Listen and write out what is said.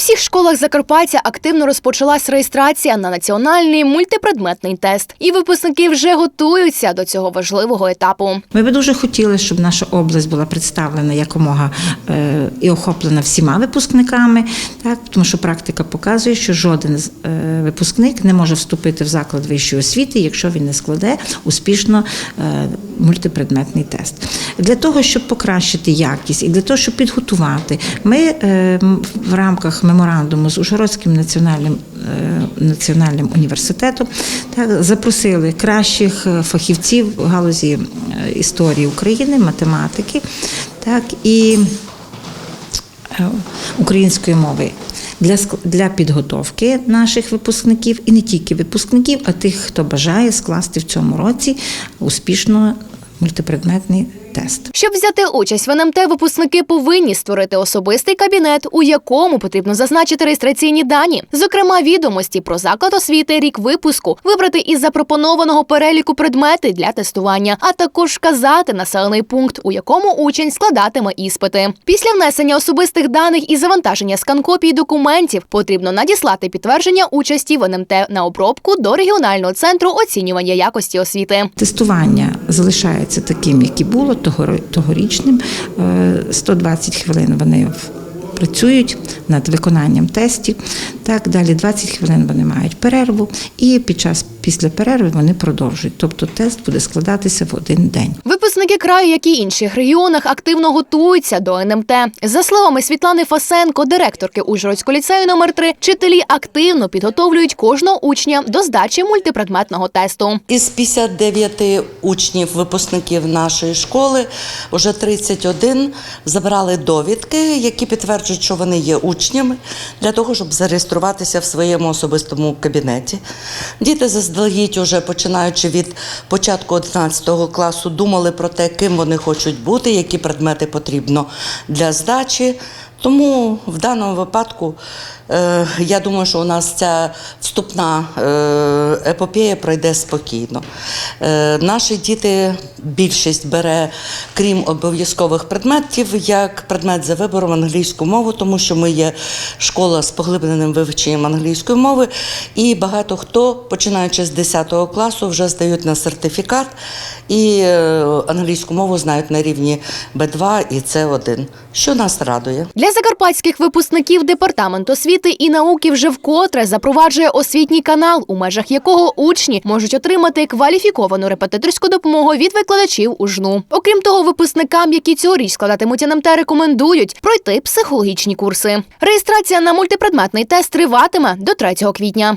всіх школах Закарпаття активно розпочалась реєстрація на національний мультипредметний тест, і випускники вже готуються до цього важливого етапу. Ми би дуже хотіли, щоб наша область була представлена якомога е, і охоплена всіма випускниками, так тому що практика показує, що жоден е, випускник не може вступити в заклад вищої освіти, якщо він не складе успішно е, мультипредметний тест. Для того, щоб покращити якість і для того, щоб підготувати, ми е, в рамках меморандуму з Ужгородським національним е, національним університетом так, запросили кращих е, фахівців в галузі історії України, математики, так і української мови. Для, для підготовки наших випускників і не тільки випускників, а тих, хто бажає скласти в цьому році успішно мультипредметний тест. Щоб взяти участь в НМТ, випускники повинні створити особистий кабінет, у якому потрібно зазначити реєстраційні дані, зокрема відомості про заклад освіти, рік випуску, вибрати із запропонованого переліку предмети для тестування, а також вказати населений пункт, у якому учень складатиме іспити. Після внесення особистих даних і завантаження скан-копій документів потрібно надіслати підтвердження участі в НМТ на обробку до регіонального центру оцінювання якості освіти. Тестування залишається таким, як і було тогорічним. Е, 120 хвилин вони працюють над виконанням тестів. Так, далі 20 хвилин вони мають перерву, і під час після перерви вони продовжують. Тобто тест буде складатися в один день. Випускники краю, як і інших регіонах, активно готуються до НМТ. За словами Світлани Фасенко, директорки Ужгородського ліцею номер 3 вчителі активно підготовлюють кожного учня до здачі мультипредметного тесту. Із 59 учнів, випускників нашої школи, вже 31 забрали довідки, які підтверджують, що вони є учнями, для того, щоб зареєструватися в своєму особистому кабінеті. Діти заздалегідь, уже починаючи від початку 11 класу, думали про те, ким вони хочуть бути, які предмети потрібно для здачі. Тому в даному випадку е, я думаю, що у нас ця вступна е, епопея пройде спокійно. Е, наші діти більшість бере, крім обов'язкових предметів, як предмет за вибором англійську мову, тому що ми є школа з поглибленим вивченням англійської мови, і багато хто, починаючи з 10 класу, вже здають на сертифікат і англійську мову знають на рівні Б2 і С1, що нас радує. Закарпатських випускників департамент освіти і науки вже вкотре запроваджує освітній канал, у межах якого учні можуть отримати кваліфіковану репетиторську допомогу від викладачів у жну. Окрім того, випускникам, які цьогоріч складатимуть НМТ, рекомендують пройти психологічні курси. Реєстрація на мультипредметний тест триватиме до 3 квітня.